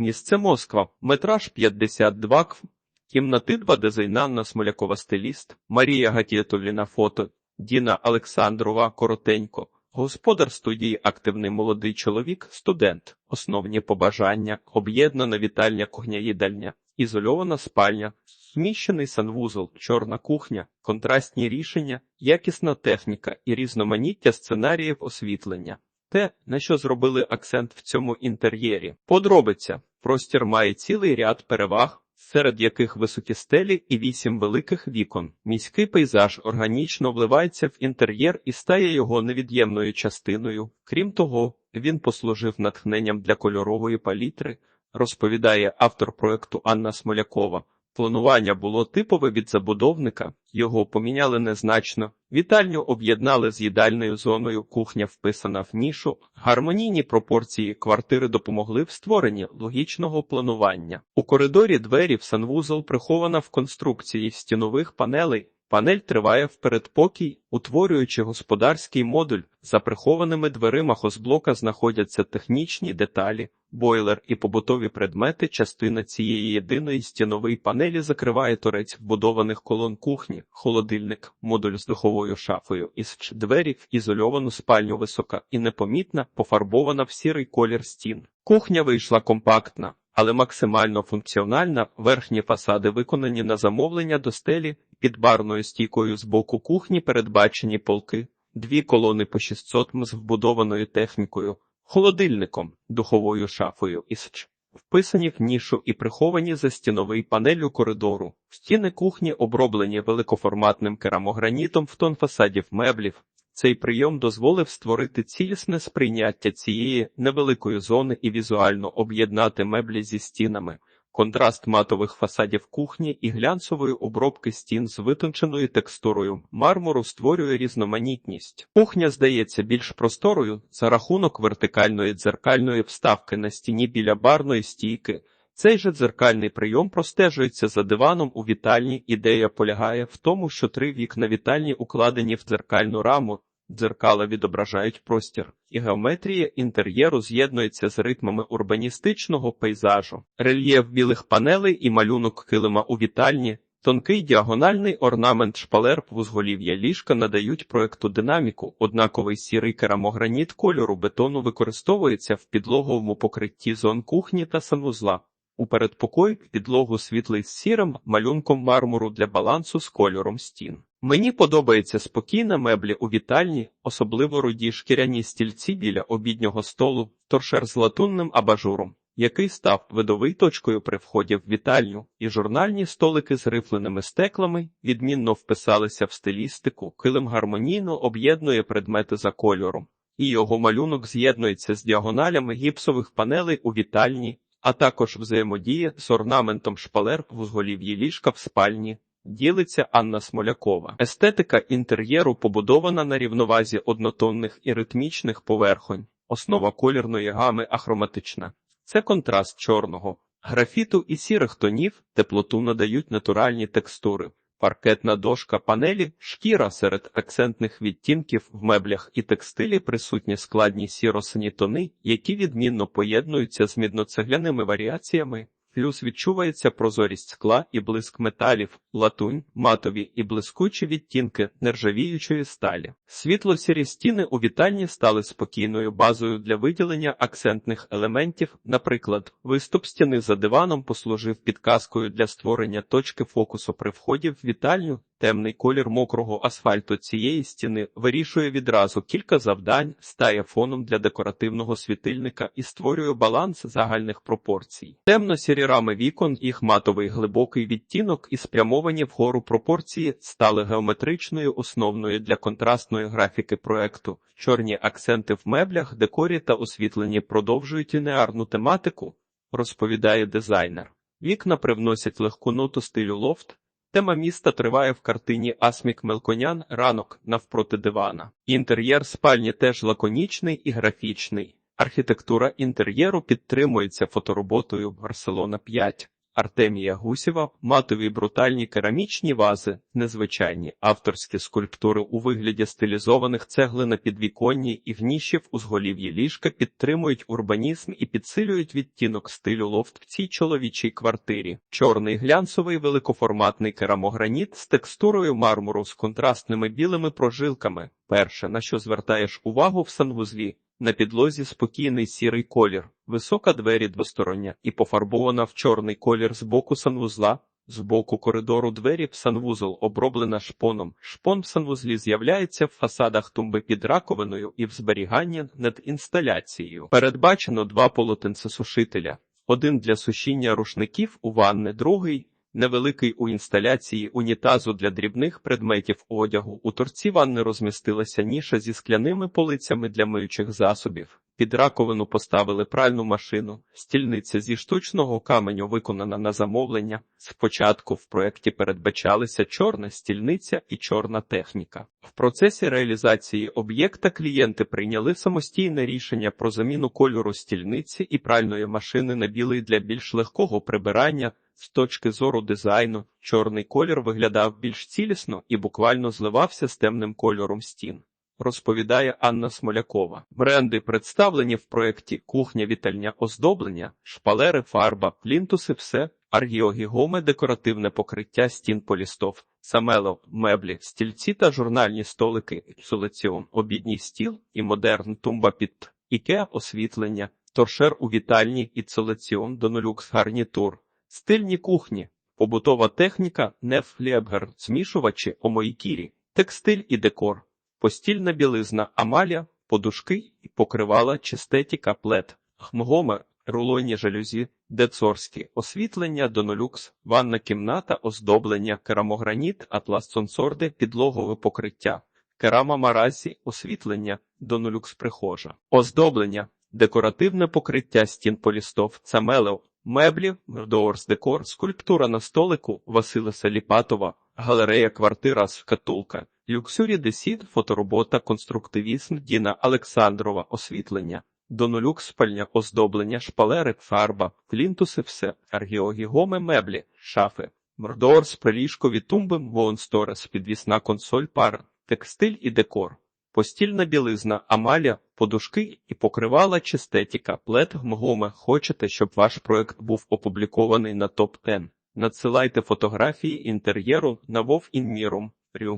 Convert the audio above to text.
Місце Москва, метраж 52 кв. Кімнати 2 дизайн Смолякова стиліст, Марія Гатєтовіна фото, Діна Олександрова. Коротенько. Господар студії. Активний молодий чоловік, студент, основні побажання, об'єднана вітальня кухня-їдальня, ізольована спальня, зміщений санвузол, чорна кухня, контрастні рішення, якісна техніка і різноманіття сценаріїв освітлення. Те, на що зробили акцент в цьому інтер'єрі. Подробиця. Простір має цілий ряд переваг, серед яких високі стелі і вісім великих вікон. Міський пейзаж органічно вливається в інтер'єр і стає його невід'ємною частиною. Крім того, він послужив натхненням для кольорової палітри, розповідає автор проекту Анна Смолякова. Планування було типове від забудовника, його поміняли незначно. Вітальню об'єднали з їдальною зоною, кухня вписана в нішу. Гармонійні пропорції квартири допомогли в створенні логічного планування. У коридорі двері в санвузол прихована в конструкції стінових панелей. Панель триває в передпокій, утворюючи господарський модуль. За прихованими дверима хозблока знаходяться технічні деталі, бойлер і побутові предмети. Частина цієї єдиної стінової панелі закриває торець вбудованих колон кухні, холодильник, модуль з духовою шафою із двері в ізольовану спальню висока і непомітна, пофарбована в сірий колір стін. Кухня вийшла компактна. Але максимально функціональна, верхні фасади виконані на замовлення до стелі, під барною стійкою з боку кухні передбачені полки, дві колони по 600 м з вбудованою технікою, холодильником, духовою шафою і сч. Вписані в нішу і приховані за стіновий панелю коридору. Стіни кухні оброблені великоформатним керамогранітом в тон фасадів меблів. Цей прийом дозволив створити цілісне сприйняття цієї невеликої зони і візуально об'єднати меблі зі стінами. Контраст матових фасадів кухні і глянцевої обробки стін з витонченою текстурою мармуру створює різноманітність. Кухня здається більш просторою за рахунок вертикальної дзеркальної вставки на стіні біля барної стійки. Цей же дзеркальний прийом простежується за диваном у вітальні. Ідея полягає в тому, що три вікна вітальні укладені в дзеркальну раму. Дзеркала відображають простір, і геометрія інтер'єру з'єднується з ритмами урбаністичного пейзажу. Рельєф білих панелей і малюнок килима у вітальні, тонкий діагональний орнамент шпалер вузголів'я ліжка надають проекту динаміку. Однаковий сірий керамограніт кольору бетону використовується в підлоговому покритті зон кухні та санвузла. У передпокої підлогу світлий з сірим малюнком мармуру для балансу з кольором стін. Мені подобається спокійна меблі у вітальні, особливо руді шкіряні стільці біля обіднього столу, торшер з латунним абажуром, який став видовий точкою при вході в вітальню, і журнальні столики з рифленими стеклами відмінно вписалися в стилістику, килим гармонійно об'єднує предмети за кольором, і його малюнок з'єднується з діагоналями гіпсових панелей у вітальні, а також взаємодіє з орнаментом шпалер в узголів'ї ліжка в спальні. Ділиться Анна Смолякова. Естетика інтер'єру побудована на рівновазі однотонних і ритмічних поверхонь. Основа колірної гами ахроматична. Це контраст чорного, графіту і сірих тонів, теплоту надають натуральні текстури. Паркетна дошка панелі, шкіра серед акцентних відтінків в меблях і текстилі присутні складні сіро-сині тони, які відмінно поєднуються з мідноцегляними варіаціями. Плюс відчувається прозорість скла і блиск металів, латунь, матові і блискучі відтінки нержавіючої сталі. Світло-сірі стіни у вітальні стали спокійною базою для виділення акцентних елементів. Наприклад, виступ стіни за диваном послужив підказкою для створення точки фокусу при вході в вітальню. Темний колір мокрого асфальту цієї стіни вирішує відразу кілька завдань, стає фоном для декоративного світильника і створює баланс загальних пропорцій. Темно-сірі рами вікон, їх матовий глибокий відтінок і спрямовані вгору пропорції стали геометричною основною для контрастної графіки проекту. Чорні акценти в меблях, декорі та освітленні продовжують лінеарну тематику, розповідає дизайнер. Вікна привносять легку ноту стилю лофт. Тема міста триває в картині Асмік Мелконян ранок навпроти дивана. Інтер'єр спальні теж лаконічний і графічний. Архітектура інтер'єру підтримується фотороботою Барселона 5. Артемія Гусєва, матові брутальні керамічні вази, незвичайні авторські скульптури у вигляді стилізованих цегли на підвіконні і в ніші в узголів'ї ліжка підтримують урбанізм і підсилюють відтінок стилю лофт в цій чоловічій квартирі. Чорний глянцевий великоформатний керамограніт з текстурою мармуру з контрастними білими прожилками. Перше, на що звертаєш увагу в санвузлі, на підлозі спокійний сірий колір, висока двері двостороння і пофарбована в чорний колір з боку санвузла. З боку коридору двері в санвузол оброблена шпоном. Шпон в санвузлі з'являється в фасадах тумби під раковиною і в зберіганні над інсталяцією. Передбачено два полотенцесушителя. Один для сушіння рушників у ванни, другий невеликий у інсталяції унітазу для дрібних предметів одягу. У торці ванни розмістилася ніша зі скляними полицями для миючих засобів. Під раковину поставили пральну машину. Стільниця зі штучного каменю виконана на замовлення. Спочатку в проєкті передбачалися чорна стільниця і чорна техніка. В процесі реалізації об'єкта клієнти прийняли самостійне рішення про заміну кольору стільниці і пральної машини на білий для більш легкого прибирання. З точки зору дизайну, чорний колір виглядав більш цілісно і буквально зливався з темним кольором стін. Розповідає Анна Смолякова. Бренди представлені в проєкті кухня, вітальня, оздоблення, шпалери, фарба, плінтуси, все, аргіогігоме, декоративне покриття стін полістов, самело, меблі, стільці та журнальні столики, ізоляціон, обідній стіл і модерн тумба під ікеа освітлення, торшер у вітальні, ізоляціон, донолюкс гарнітур. Стильні кухні, побутова техніка, нефлєбгер, змішувачі, омойкірі, текстиль і декор, постільна білизна, амаля, подушки і покривала чистетіка плет, хмгоме, рулонні жалюзі, децорські, освітлення, донолюкс, ванна кімната, оздоблення, керамограніт, атлас сонсорди, підлогове покриття, керама маразі, освітлення, донолюкс прихожа, оздоблення, декоративне покриття стін полістов, цамелео, Меблі, Мордоорс Декор, скульптура на столику Василиса Ліпатова, галерея квартира шкатулка, люксюрі десід, фоторобота, конструктивізм Діна Олександрова, освітлення, донолюкс спальня, оздоблення, шпалери, фарба, плінтуси, все, аргіогігоми, меблі, шафи, Мордоорс, приліжкові тумби, Воонсторес, підвісна консоль, пар, текстиль і декор. Постільна білизна, амаля, подушки і покривала чистетіка, плет мгоме. Хочете, щоб ваш проект був опублікований на топ 10 Надсилайте фотографії інтер'єру на Вов Інмірум.